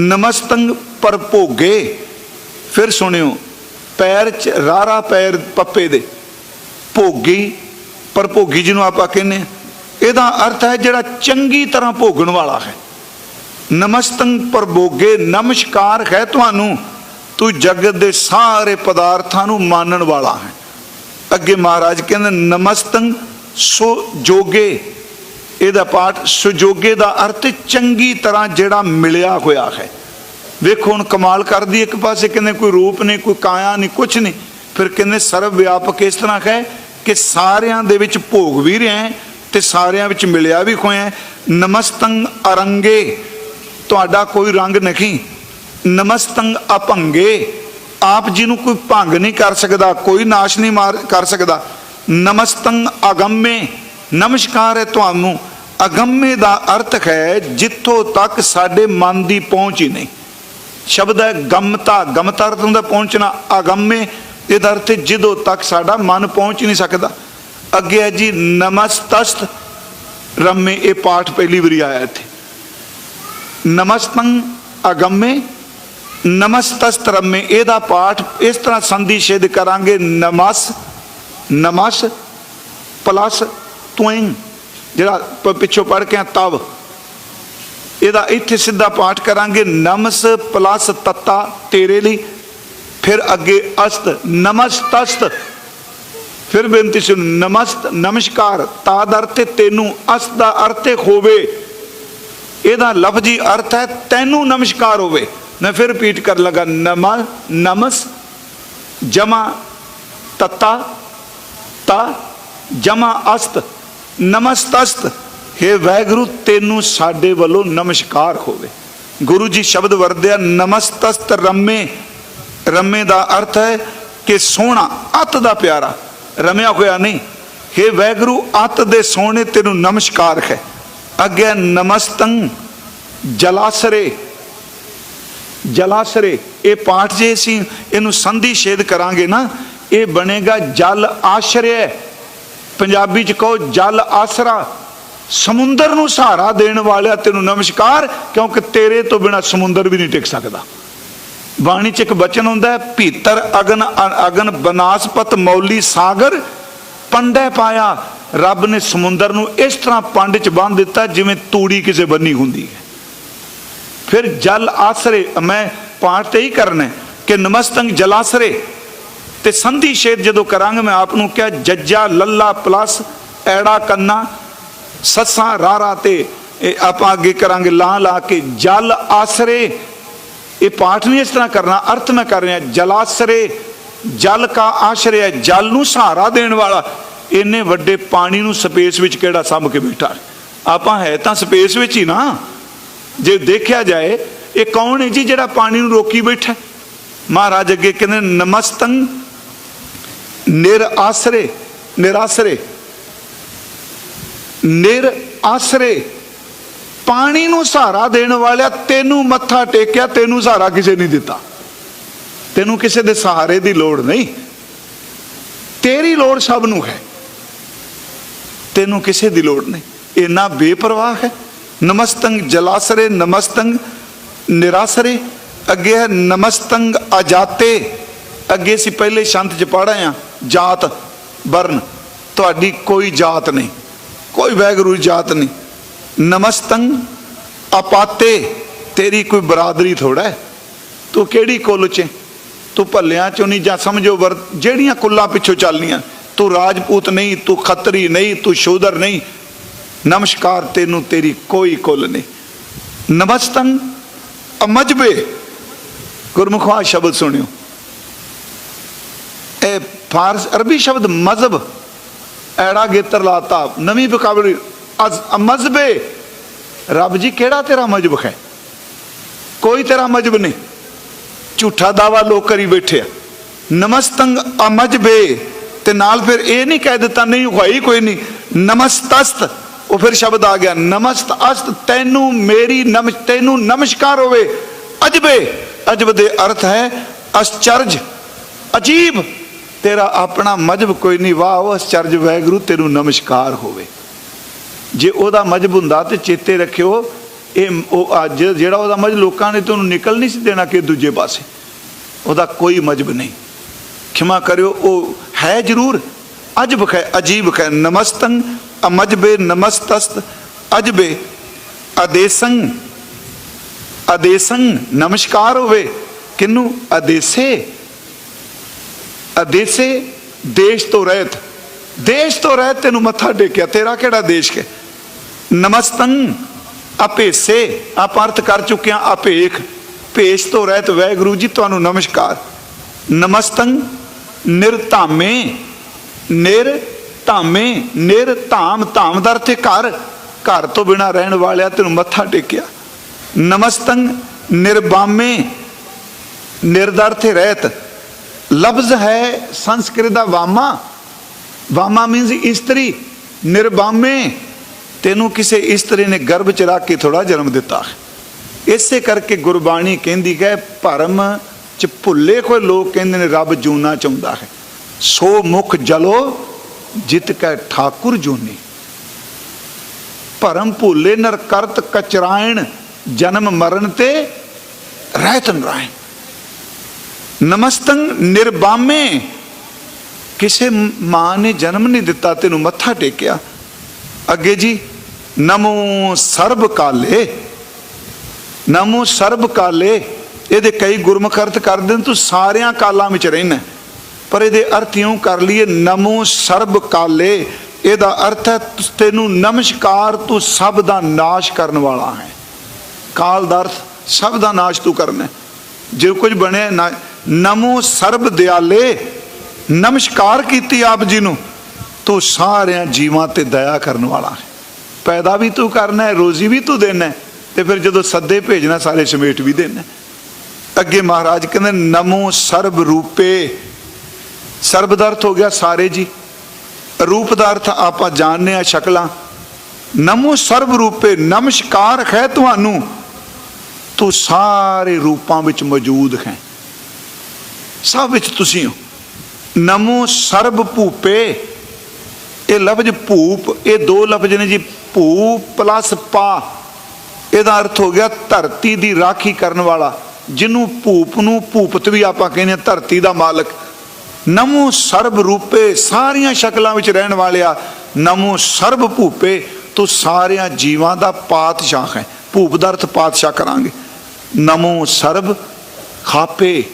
ਨਮਸਤੰ ਪਰਭੋਗੇ ਫਿਰ ਸੁਣਿਓ ਪੈਰ ਚ ਰਾਰਾ ਪੈਰ ਪੱਪੇ ਦੇ। ਭੋਗੀ ਪਰਭੋਗੀ ਜਿਹਨੂੰ ਆਪਾਂ ਕਹਿੰਦੇ ਹਾਂ, ਇਹਦਾ ਅਰਥ ਹੈ ਜਿਹੜਾ ਚੰਗੀ ਤਰ੍ਹਾਂ ਭੋਗਣ ਵਾਲਾ ਹੈ। ਨਮਸਤੰ ਪਰਭੋਗੇ ਨਮਸਕਾਰ ਹੈ ਤੁਹਾਨੂੰ ਤੂੰ ਜਗਤ ਦੇ ਸਾਰੇ ਪਦਾਰਥਾਂ ਨੂੰ ਮਾਨਣ ਵਾਲਾ ਹੈ। ਅੱਗੇ ਮਹਾਰਾਜ ਕਹਿੰਦੇ ਨਮਸਤੰਗ ਸੋ ਜੋਗੇ। ਇਹਦਾ ਪਾਠ ਸੁਜੋਗੇ ਦਾ ਅਰਥ ਚੰਗੀ ਤਰ੍ਹਾਂ ਜਿਹੜਾ ਮਿਲਿਆ ਹੋਇਆ ਹੈ। ਵੇਖੋ, ਹੁਣ ਕਮਾਲ ਕਰਦੀ ਇੱਕ ਪਾਸੇ, ਕਹਿੰਦੇ ਕੋਈ ਰੂਪ ਨਹੀਂ, ਕੋਈ ਕਾਇਆ ਨਹੀਂ ਕੁਝ ਨਹੀਂ। ਫਿਰ ਕਹਿੰਦੇ ਸਰਵ ਵਿਆਪਕ ਇਸ ਤਰ੍ਹਾਂ ਹੈ ਕਿ ਸਾਰਿਆਂ ਦੇ ਵਿੱਚ ਭੋਗ ਵੀ ਰਿਹਾ ਹੈ ਤੇ ਸਾਰਿਆਂ ਵਿੱਚ ਮਿਲਿਆ ਵੀ ਹੋਇਆ ਹੈ। ਨਮਸਤੰ ਅਰੰਗੇ, ਤੁਹਾਡਾ ਕੋਈ ਰੰਗ ਨਹੀਂ। ਨਮਸਤੰ ਅਭੰਗੇ ਆਪ ਜੀ ਨੂੰ ਕੋਈ ਭੰਗ ਨਹੀਂ ਕਰ ਸਕਦਾ, ਕੋਈ ਨਾਸ਼ ਨਹੀਂ ਮਾਰ, ਕਰ ਸਕਦਾ। ਨਮਸਤੰ ਅਗੰਮੇ, ਨਮਸਕਾਰ ਹੈ ਤੁਹਾਨੂੰ। ਅਗੰਮੇ ਦਾ ਅਰਥ ਹੈ ਜਿੱਥੋਂ ਤੱਕ ਸਾਡੇ ਮਨ ਦੀ ਪਹੁੰਚ ਹੀ ਨਹੀਂ। ਸ਼ਬਦ ਹੈ ਗਮਤਾ ਗਮਤਾ ਅਰਥ ਹੁੰਦਾ ਪਹੁੰਚਣਾ। ਅਗੰਮੇ ਇਹਦਾ ਅਰਥ ਹੈ ਜਿੱਦੋਂ ਤੱਕ ਸਾਡਾ ਮਨ ਪਹੁੰਚ ਹੀ ਨਹੀਂ ਸਕਦਾ। ਅੱਗੇ ਹੈ ਜੀ, ਨਮਸਤਸਤ। ਰਮੇ ਇਹ ਪਾਠ ਪਹਿਲੀ ਵਾਰੀ ਆਇਆ ਇੱਥੇ। ਨਮਸਤੰ ਅਗੰਮੇ, ਨਮਸਤਸਤ ਰਮੇ। ਇਹਦਾ ਪਾਠ ਇਸ ਤਰ੍ਹਾਂ ਸੰਧੀ ਛੇਦ ਕਰਾਂਗੇ। ਨਮਸ ਨਮਸ, ਪਲਸ ਤੁਇੰ ਜਿਹੜਾ ਪਿੱਛੋਂ ਪੜ ਕੇ ਆ, ਤਵ। ਇਹਦਾ ਇੱਥੇ ਸਿੱਧਾ ਪਾਠ ਕਰਾਂਗੇ, ਨਮਸ ਪਲਸ ਤੱਤਾ ਤੇਰੇ ਲਈ, ਫਿਰ ਅੱਗੇ ਅਸਤ ਨਮਸਤਸਤ ਫਿਰ ਬੇਨਤੀ ਸੁਣ ਨਮਸਤ ਨਮਸਕਾਰ, ਤਾ ਦਾ ਅਰਥ ਤੈਨੂੰ ਅਸਤ ਦਾ ਅਰਥ ਹੈ ਹੋਵੇ ਇਹਦਾ ਲਫ਼ਜ਼ੀ ਅਰਥ ਹੈ ਤੈਨੂੰ ਨਮਸਕਾਰ ਹੋਵੇ। ਮੈਂ ਫਿਰ ਰਿਪੀਟ ਕਰਨ ਲੱਗਾ, ਨਮ, ਨਮਸ, ਜਮਾ ਤਤਾ, ਤਾ, ਜਮਾ ਅਸਤ। ਨਮਸਤਸਤ, ਹੈ ਵੈਗੁਰੂ ਤੈਨੂੰ ਸਾਡੇ ਵੱਲੋਂ ਨਮਸਕਾਰ ਹੋਵੇ। ਗੁਰੂ ਜੀ ਸ਼ਬਦ ਵਰਦਿਆ ਨਮਸਤਸਤ ਰੰਮੇ। ਰੰਮੇ ਦਾ ਅਰਥ ਹੈ ਕਿ ਸੋਹਣਾ, ਅਤ ਦਾ ਪਿਆਰਾ। ਰਮਿਆ ਹੋਇਆ ਨਹੀਂ। ਹੈ ਵੈਗੁਰੂ ਅਤ ਦੇ ਸੋਹਣੇ ਤੈਨੂੰ ਨਮਸਕਾਰ ਹੈ। ਅੱਗੇ ਨਮਸਤੰ ਜਲਾਸਰੇ। ਜਲਾਸਰੇ, ਇਹ ਪਾਠ ਜੇ ਅਸੀਂ ਇਹਨੂੰ ਸੰਧੀ ਛੇਦ ਕਰਾਂਗੇ ਨਾ, ਇਹ ਬਣੇਗਾ ਜਲ ਆਸ਼ਰਯ ਪੰਜਾਬੀ ਚ ਕਹੋ ਜਲ ਆਸਰਾ, ਸਮੁੰਦਰ ਨੂੰ ਸਹਾਰਾ ਦੇਣ ਵਾਲਿਆ ਤੈਨੂੰ ਨਮਸਕਾਰ, ਕਿਉਂਕਿ ਤੇਰੇ ਤੋਂ ਬਿਨਾ ਸਮੁੰਦਰ ਵੀ ਨਹੀਂ ਟਿਕ ਸਕਦਾ। ਬਾਣੀ ਚ ਇੱਕ ਬਚਨ ਹੁੰਦਾ ਹੈ, ਭੀਤਰ ਅਗਨ ਅਗਨ ਬਨਾਸਪਤ ਮੌਲੀ ਸਾਗਰ, ਪੰਡੈ ਪਾਇਆ, ਰੱਬ ਨੇ ਸਮੁੰਦਰ ਨੂੰ ਇਸ ਤਰ੍ਹਾਂ ਪੰਡ ਚ ਬੰਨ ਦਿੱਤਾ ਜਿਵੇਂ ਤੂੜੀ ਕਿਸੇ ਬੰਨੀ ਹੁੰਦੀ ਹੈ। ਫਿਰ ਜਲ ਆਸਰੇ, ਮੈਂ ਪਾਠ ਤੇ ਹੀ ਕਰਨਾ ਕਿ ਨਮਸਤੰ ਜਲਾਸਰੇ ਤੇ ਸੰਧੀ ਛੇਦ ਜਦੋਂ ਕਰਾਂਗੇ ਮੈਂ ਆਪ ਨੂੰ ਕਿਹਾ ਜੱਜਾ ਲੱਲਾ ਪਲੱਸ ਐੜਾ ਕੰਨਾ ਸੱਸਾਂ ਰਾਰਾ ਤੇ ਇਹ ਆਪਾਂ ਅੱਗੇ ਕਰਾਂਗੇ ਲਾ ਲਾ ਕੇ ਜਲ ਆਸਰੇ। ਇਹ ਪਾਠ ਨਹੀਂ ਇਸ ਤਰ੍ਹਾਂ ਕਰਨਾ ਅਰਥ ਮੈਂ ਕਰ ਰਿਹਾ ਜਲਾਸਰੇ ਜਲ ਕਾ ਆਸ਼ਰੇ ਹੈ, ਜਲ ਨੂੰ ਸਹਾਰਾ ਦੇਣ ਵਾਲਾ। ਇੰਨੇ ਵੱਡੇ ਪਾਣੀ ਨੂੰ ਸਪੇਸ ਵਿੱਚ ਕਿਹੜਾ ਸਾਂਭ ਕੇ ਬੈਠਾ ਆਪਾਂ ਹੈ ਤਾਂ ਸਪੇਸ ਵਿੱਚ ਹੀ ਨਾ। ਜੇ ਦੇਖਿਆ ਜਾਏ ਇਹ ਕੌਣ ਹੈ ਜੀ ਜਿਹੜਾ ਪਾਣੀ ਨੂੰ ਰੋਕੀ ਬੈਠਾ ਮਹਾਰਾਜ ਅੱਗੇ ਕਹਿੰਦੇ ਨਮਸਤੰ ਨਿਰ ਆਸਰੇ ਨਿਰਾਸਰੇ। ਨਿਰ ਆਸਰੇ ਪਾਣੀ ਨੂੰ ਸਹਾਰਾ ਦੇਣ ਵਾਲਿਆ ਤੈਨੂੰ ਮੱਥਾ ਟੇਕਿਆ, ਤੈਨੂੰ ਸਹਾਰਾ ਕਿਸੇ ਨਹੀਂ ਦਿੱਤਾ। ਤੈਨੂੰ ਕਿਸੇ ਦੇ ਸਹਾਰੇ ਦੀ ਲੋੜ ਨਹੀਂ। ਤੇਰੀ ਲੋੜ ਸਭ ਨੂੰ ਹੈ। ਤੈਨੂੰ ਕਿਸੇ ਦੀ ਲੋੜ ਨਹੀਂ। ਇੰਨਾ ਬੇਪਰਵਾਹ ਹੈ। ਨਮਸਤੰਗ ਜਲਾਸਰੇ, ਨਮਸਤੰਗ ਨਿਰਾਸਰੇ। ਅੱਗੇ ਹੈ ਨਮਸਤੰ ਅਜਾਤੇ। ਅੱਗੇ ਸੀ ਪਹਿਲੇ ਸ਼ੰਤ ਚ ਪੜ੍ਹੇ ਆ ਜਾਤ ਵਰਨ, ਤੁਹਾਡੀ ਕੋਈ ਜਾਤ ਨਹੀਂ, ਕੋਈ ਵੈਗਰੂ ਜਾਤ ਨਹੀਂ। ਨਮਸਤੰ ਅਪਾਤੇ, ਤੇਰੀ ਕੋਈ ਬਰਾਦਰੀ ਥੋੜਾ ਹੈ। ਤੂੰ ਕਿਹੜੀ ਕੁੱਲ ਚ ਤੂੰ ਭੱਲਿਆਂ ਚੋਂ ਨਹੀਂ ਜਾਂ ਸਮਝੋ ਵਰ, ਜਿਹੜੀਆਂ ਕੁੱਲਾਂ ਪਿੱਛੋਂ ਚੱਲਨੀਆਂ ਤੂੰ ਰਾਜਪੂਤ ਨਹੀਂ, ਤੂੰ ਖੱਤਰੀ ਨਹੀਂ, ਤੂੰ ਸ਼ੂਦਰ ਨਹੀਂ। ਨਮਸਕਾਰ ਤੈਨੂੰ, ਤੇਰੀ ਕੋਈ ਕੁੱਲ ਨਹੀਂ। ਨਮਸਤੰ ਅਮਜਬੇ। ਗੁਰਮੁਖਾ ਸ਼ਬਦ ਸੁਣਿਓ। ਫਾਰਸ ਅਰਬੀ ਸ਼ਬਦ ਮਜ਼ਹਬ ਐੜਾ ਗੇਤਰ ਲਾਤਾ ਨਵੀਂ ਬਕਾਬਲੀ ਅਜ਼ ਮਜ਼ਬੇ ਰੱਬ ਜੀ ਕਿਹੜਾ ਤੇਰਾ ਮਜਬ ਹੈ ਕੋਈ ਤੇਰਾ ਮਜਬ ਨਹੀਂ ਝੂਠਾ ਦਾਵਾ ਲੋਕ ਕਰੀ ਬੈਠੇ ਆ ਨਮਸਤੰਗ ਅਮਜਬੇ ਤੇ ਨਾਲ ਫਿਰ ਇਹ ਨਹੀਂ ਕਹਿ ਦਿੱਤਾ ਨਹੀਂ ਹੋਈ ਕੋਈ ਨਹੀਂ ਨਮਸਤਸਤ ਉਹ ਫਿਰ ਸ਼ਬਦ ਆ ਗਿਆ ਨਮਸਤ ਅਸਤ ਤੈਨੂੰ ਮੇਰੀ ਨਮ ਤੈਨੂੰ ਨਮਸਕਾਰ ਹੋਵੇ ਅਜਬੇ ਅਜਬ ਦੇ ਅਰਥ ਹੈ ਅਸਚਰਜ ਅਜੀਬ ਤੇਰਾ ਆਪਣਾ ਮਜਬ ਕੋਈ ਨਹੀਂ, ਵਾਹ, ਉਹ ਅਸਚਰਜ ਵੈਗਰੂ ਤੈਨੂੰ ਨਮਸਕਾਰ ਹੋਵੇ। ਜੇ ਉਹਦਾ ਮਜਬ ਹੁੰਦਾ ਤੇ ਚੇਤੇ ਰੱਖਿਓ, ਇਹ ਉਹ ਅੱਜ ਜਿਹੜਾ ਉਹਦਾ ਮਜ ਲੋਕਾਂ ਨੇ ਤੁਹਾਨੂੰ ਨਿਕਲ ਨਹੀਂ ਸੀ ਦੇਣਾ ਕਿ ਦੂਜੇ ਪਾਸੇ। ਉਹਦਾ ਕੋਈ ਮਜਬ ਨਹੀਂ। ਖਿਮਾ ਕਰਿਓ, ਉਹ ਹੈ ਜ਼ਰੂਰ। ਅਜਬ ਹੈ ਅਜੀਬ ਹੈ ਨਮਸਤੰ, ਅਮਜਬੇ ਨਮਸਤਸਤ, ਅਜਬੇ ਅਦੇਸੰ ਅਦੇਸੰ, ਨਮਸਕਾਰ ਹੋਵੇ। ਕਿਨੂੰ? ਅਦੇਸੇ। ਦੇਸੇ, ਦੇਸ਼ ਤੋਂ ਰਹਿਤ। ਦੇਸ਼ ਤੋਂ ਰਹਿਤ ਤੈਨੂੰ ਮੱਥਾ ਟੇਕਿਆ। ਤੇਰਾ ਕਿਹੜਾ ਦੇਸ਼ ਹੈ? ਨਮਸਤੰ। ਅਪੇਸੇ ਆਪ ਅਰਥ ਕਰ ਚੁੱਕਿਆ ਅਪੇਖ ਭੇਸ਼ ਤੋਂ ਰਹਿਤ ਵੈਗੁਰੂ ਜੀ, ਤੁਹਾਨੂੰ ਨਮਸਕਾਰ। ਨਮਸਤੰ। ਨਿਰਧਾਮੇ। ਨਿਰ ਧਾਮੇ ਨਿਰ ਧਾਮ ਧਾਮ ਦਾ ਅਰਥ ਘਰ। ਘਰ ਤੋਂ ਬਿਨਾ ਰਹਿਣ ਵਾਲਿਆ ਤੈਨੂੰ ਮੱਥਾ ਟੇਕਿਆ। ਨਮਸਤੰ। ਨਿਰਬਾਮੇ। ਨਿਰਦਰਥ ਰਹਿਤ। ਲਫ਼ਜ਼ ਹੈ ਸੰਸਕ੍ਰਿਤ ਦਾ ਵਾਮਾ। ਵਾਮਾ ਮੀਨਸ ਇਸਤਰੀ ਨਿਰਬਾਮੇ ਤੈਨੂੰ ਕਿਸੇ ਇਸਤਰੀ ਨੇ ਗਰਭ ਚ ਰੱਖ ਕੇ ਥੋੜਾ ਜਨਮ ਦਿੱਤਾ। ਇਸੇ ਕਰਕੇ ਗੁਰਬਾਣੀ ਕਹਿੰਦੀ ਹੈ, ਭਰਮ ਚ ਭੁੱਲੇ ਕੋਈ ਲੋਕ ਕਹਿੰਦੇ ਨੇ, ਰੱਬ ਜੂਨਾ ਚਾਹੁੰਦਾ ਹੈ। ਸੋ ਮੁਖ ਜਲੋ, ਜਿਤ ਕੈ ਠਾਕੁਰ ਜੂਨੀ। ਭਰਮ ਭੁੱਲੇ ਨਰਕਰਤ ਕਚਰਾਇਣ, ਜਨਮ ਮਰਨ ਤੇ ਰਹਿਤ ਨਰਾਇਣ। ਨਮਸਤੰ ਨਿਰਬਾਮੇ। ਕਿਸੇ ਮਾਂ ਨੇ ਜਨਮ ਨਹੀਂ ਦਿੱਤਾ, ਤੈਨੂੰ ਮੱਥਾ ਟੇਕਿਆ। ਅੱਗੇ ਜੀ, ਨਮੋ ਸਰਬ ਕਾਲੇ ਨਮੋ ਸਰਬ ਕਾਲੇ ਇਹਦੇ ਕਈ ਗੁਰਮੁਖ ਅਰਥ ਕਰਦੇ ਨੇ, ਤੂੰ ਸਾਰਿਆਂ ਕਾਲਾਂ ਵਿੱਚ ਰਹਿਣਾ ਪਰ ਇਹਦੇ ਅਰਥ ਇਉਂ ਕਰ ਲਈਏ, ਨਮੋ ਸਰਬ ਕਾਲੇ ਇਹਦਾ ਅਰਥ ਹੈ, ਤੈਨੂੰ ਨਮਸਕਾਰ, ਤੂੰ ਸਭ ਦਾ ਨਾਸ਼ ਕਰਨ ਵਾਲਾ ਹੈ। ਕਾਲ ਦਾ ਅਰਥ, ਸਭ ਦਾ ਨਾਸ਼ ਤੂੰ ਕਰਨਾ ਜੇ ਕੁਝ ਬਣਿਆ, ਨਾ- ਨਮੋ ਸਰਬ ਦਿਆਲੇ ਨਮਸਕਾਰ ਕੀਤੀ ਆਪ ਜੀ ਨੂੰ ਤੂੰ ਸਾਰਿਆਂ ਜੀਵਾਂ ਤੇ ਦਇਆ ਕਰਨ ਵਾਲਾ ਹੈ। ਪੈਦਾ ਵੀ ਤੂੰ ਕਰਨਾ ਹੈ ਰੋਜ਼ੀ ਵੀ ਤੂੰ ਦੇਣਾ ਹੈ, ਤੇ ਫਿਰ ਜਦੋਂ ਸੱਦੇ ਭੇਜਣਾ ਸਾਰੇ ਸਮੇਟ ਵੀ ਦੇਣਾ ਅੱਗੇ ਮਹਾਰਾਜ ਕਹਿੰਦੇ ਨਮੋ ਸਰਬ ਰੂਪੇ। ਸਰਬ ਦਾ ਅਰਥ ਹੋ ਗਿਆ ਸਾਰੇ ਜੀ। ਰੂਪ ਦਾ ਅਰਥ ਆਪਾਂ ਜਾਣਦੇ ਆ ਸ਼ਕਲਾਂ। ਨਮੋ ਸਰਬ ਰੂਪੇ ਨਮਸਕਾਰ ਹੈ ਤੁਹਾਨੂੰ। ਤੂੰ ਸਾਰੇ ਰੂਪਾਂ ਵਿੱਚ ਮੌਜੂਦ ਹੈ। ਸਭ ਵਿੱਚ ਤੁਸੀਂ ਹੋ। ਨਮੋ ਸਰਬ ਭੂਪੇ, ਇਹ ਲਫ਼ਜ਼ ਭੂਪ, ਇਹ ਦੋ ਲਫ਼ਜ਼ ਨੇ ਜੀ ਭੂ ਪਲੱਸ ਪਾ। ਇਹਦਾ ਅਰਥ ਹੋ ਗਿਆ ਧਰਤੀ ਦੀ ਰਾਖੀ ਕਰਨ ਵਾਲਾ, ਜਿਹਨੂੰ ਭੂਪ ਨੂੰ ਭੂਪਤ ਵੀ ਆਪਾਂ ਕਹਿੰਦੇ ਹਾਂ, ਧਰਤੀ ਦਾ ਮਾਲਕ। ਨਮੋ ਸਰਬ ਰੂਪੇ, ਸਾਰੀਆਂ ਸ਼ਕਲਾਂ ਵਿੱਚ ਰਹਿਣ ਵਾਲਿਆ, ਨਮੋ ਸਰਬ ਭੂਪੇ, ਤੂੰ ਸਾਰਿਆਂ ਜੀਵਾਂ ਦਾ ਪਾਤਸ਼ਾਹ ਹੈ। ਭੂਪ ਦਾ ਅਰਥ ਪਾਤਸ਼ਾਹ ਕਰਾਂਗੇ। ਨਮੋ ਸਰਬ ਖਾਪੇ।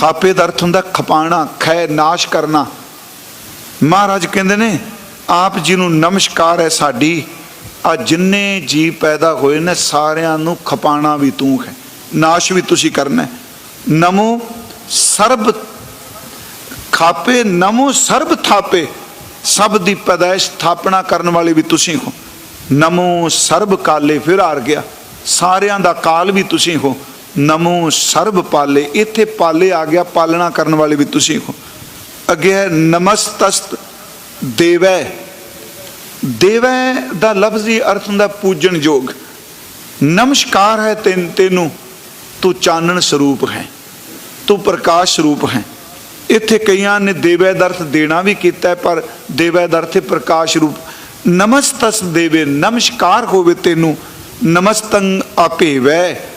ਖਾਪੇ ਦਾ ਅਰਥ ਹੁੰਦਾ ਖਪਾਣਾ ਖੈ ਨਾਸ਼ ਕਰਨਾ। ਮਹਾਰਾਜ ਕਹਿੰਦੇ ਨੇ, ਆਪ ਜੀ ਨੂੰ ਨਮਸਕਾਰ ਹੈ ਸਾਡੀ, ਆ ਜਿੰਨੇ ਜੀ ਪੈਦਾ ਹੋਏ ਨੇ, ਸਾਰਿਆਂ ਨੂੰ ਖਪਾਣਾ ਵੀ ਤੂੰ ਹੈ, ਨਾਸ਼ ਵੀ ਤੁਸੀਂ ਕਰਨਾ ਹੈ। ਨਮੋ ਸਰਬ ਖਾਪੇ, ਨਮੋ ਸਰਬ ਥਾਪੇ, ਸਭ ਦੀ ਪੈਦਾਇਸ਼ ਸਥਾਪਨਾ ਕਰਨ ਵਾਲੇ ਵੀ ਤੁਸੀਂ ਹੋ। ਨਮੋ ਸਰਬ ਕਾਲੇ ਫਿਰ ਹਾਰ ਗਿਆ, ਸਾਰਿਆਂ ਦਾ ਕਾਲ ਵੀ ਤੁਸੀਂ ਹੋ। ਨਮੋ ਸਰਬ ਪਾਲੇ, ਇੱਥੇ ਪਾਲੇ ਆ ਗਿਆ, ਪਾਲਣਾ ਕਰਨ ਵਾਲੇ ਵੀ ਤੁਸੀਂ ਹੋ। ਅੱਗੇ ਹੈ, ਨਮਸਤਸਤ ਦੇਵੈ। ਦੇਵੈ ਦਾ ਲਫ਼ਜ਼ੀ ਅਰਥ ਹੁੰਦਾ ਪੂਜਣ ਯੋਗ। ਨਮਸਕਾਰ ਹੈ ਤੈਨ- ਤੈਨੂੰ, ਤੂੰ ਚਾਨਣ ਸਰੂਪ ਹੈ, ਤੂੰ ਪ੍ਰਕਾਸ਼ ਸਰੂਪ ਹੈ। ਇੱਥੇ ਕਈਆਂ ਨੇ ਦੇਵੈ ਦਾ ਅਰਥ ਦੇਣਾ ਵੀ ਕੀਤਾ, ਪਰ ਦੇਵੈ ਦਾ ਅਰਥ ਪ੍ਰਕਾਸ਼ ਰੂਪ। ਨਮਸਤਸ ਦੇਵੇ, ਨਮਸਕਾਰ ਹੋਵੇ ਤੈਨੂੰ ਨਮਸਤੰ ਆਪੇਵੈ।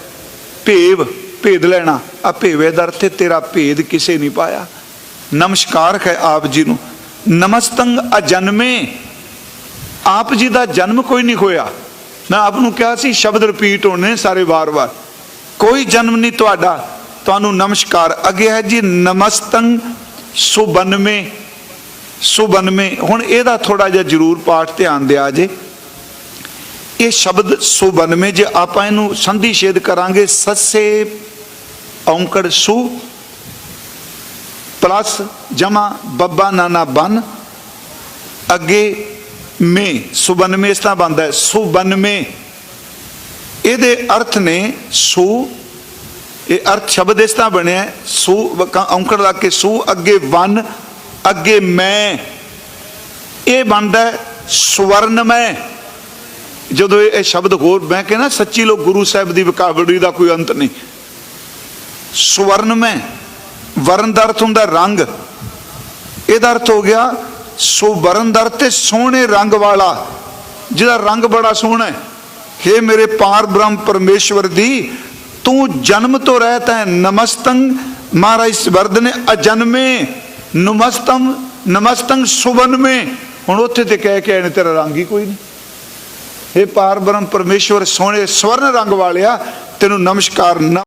ਭੇਵ, ਭੇਦ ਲੈਣਾ। ਆਪੇਵੈ ਦਾ ਅਰਥ ਹੈ ਤੇਰਾ ਭੇਦ ਕਿਸੇ ਨਹੀਂ ਪਾਇਆ। ਨਮਸਕਾਰ ਹੈ ਆਪ ਜੀ ਨੂੰ। ਨਮਸਤੰ ਅਜਨਮੇ। ਆਪ ਜੀ ਦਾ ਜਨਮ ਕੋਈ ਨਹੀਂ ਹੋਇਆ। ਮੈਂ ਆਪ ਨੂੰ ਕਿਹਾ ਸੀ, ਸ਼ਬਦ ਰਿਪੀਟ ਹੋਣੇ ਸਾਰੇ ਵਾਰ-ਵਾਰ। ਕੋਈ ਜਨਮ ਨਹੀਂ ਤੁਹਾਡਾ। ਤੁਹਾਨੂੰ ਨਮਸਕਾਰ। ਅੱਗੇ ਹੈ ਜੀ ਨਮਸਤੰ ਸੁਬਨਮੇ ਸੁਬਨਮੇ ਹੁਣ ਇਹਦਾ ਥੋੜਾ ਜਿਹਾ ਜ਼ਰੂਰ ਪਾਠ ਧਿਆਨ ਦਿਆ ਜੇ। ਇਹ ਸ਼ਬਦ ਸੁਬਨਮੇ ਜੇ ਆਪਾਂ ਇਹਨੂੰ ਸੰਧੀ ਛੇਦ ਕਰਾਂਗੇ, ਸੱਸੇ ਔਂਕੜ ਸੁ, ਪਲਸ ਜਮਾ ਬੱਬਾ ਨਾਨਾ ਬਨ, ਅੱਗੇ ਮੇ ਸੁਬਨਮੇ ਇਸ ਤਰ੍ਹਾਂ ਬਣਦਾ ਹੈ ਸੁਬਨਮੇ ਇਹਦੇ ਅਰਥ ਨੇ ਸੂ, ਇਹ ਅਰਥ ਸ਼ਬਦ ਇਸ ਤਰ੍ਹਾਂ ਬਣਿਆ ਸੂ ਔਂਕੜ ਲਾ ਕੇ ਸੂ, ਅੱਗੇ ਵਨ, ਅੱਗੇ ਮੈਂ। ਇਹ ਬਣਦਾ ਹੈ ਸਵਰਨਮੈ। ਜਦੋਂ ਇਹ ਸ਼ਬਦ ਹੋਰ ਮੈਂ ਕਹਿੰਦਾ ਸੱਚੀ ਲੋ ਗੁਰੂ ਸਾਹਿਬ ਦੀ ਵਿਕਾਵੜੀ ਦਾ ਕੋਈ ਅੰਤ ਨਹੀਂ। ਸਵਰਨਮੈ ਵਰਨ ਦਾ ਅਰਥ ਹੁੰਦਾ ਰੰਗ। ਇਹਦਾ ਅਰਥ ਹੋ ਗਿਆ ਸਵਰਨ ਦਾ ਤੇ ਸੋਹਣੇ ਰੰਗ ਵਾਲਾ, ਜਿਹਦਾ ਰੰਗ ਬੜਾ ਸੋਹਣਾ ਹੈ। हे ਮੇਰੇ ਪਾਰ ਬ੍ਰਹਮ ਪਰਮੇਸ਼ਵਰ ਦੀ, ਤੂੰ ਜਨਮ ਤੋਂ ਰਹਿਤ ਹੈ ਨਮਸਤੰ। ਮਹਾਰਾਜ ਵਰਦ ਨੇ ਅਜਨਮੇ, ਨਮਸਤੰ ਨਮਸਤੰ ਸੁਵਨ ਮੇ ਹੁਣ ਉੱਥੇ ਤੇ ਕਹਿ ਕੇ ਆਏ ਨੇ, ਤੇਰਾ ਰੰਗ ਹੀ ਕੋਈ ਨਹੀਂ। ਇਹ ਪਾਰਬ੍ਰਹਮ ਪਰਮੇਸ਼ਵਰ ਸੋਹਣੇ ਸਵਰਨ ਰੰਗ ਵਾਲਿਆ ਤੈਨੂੰ ਨਮਸਕਾਰ ਨਾ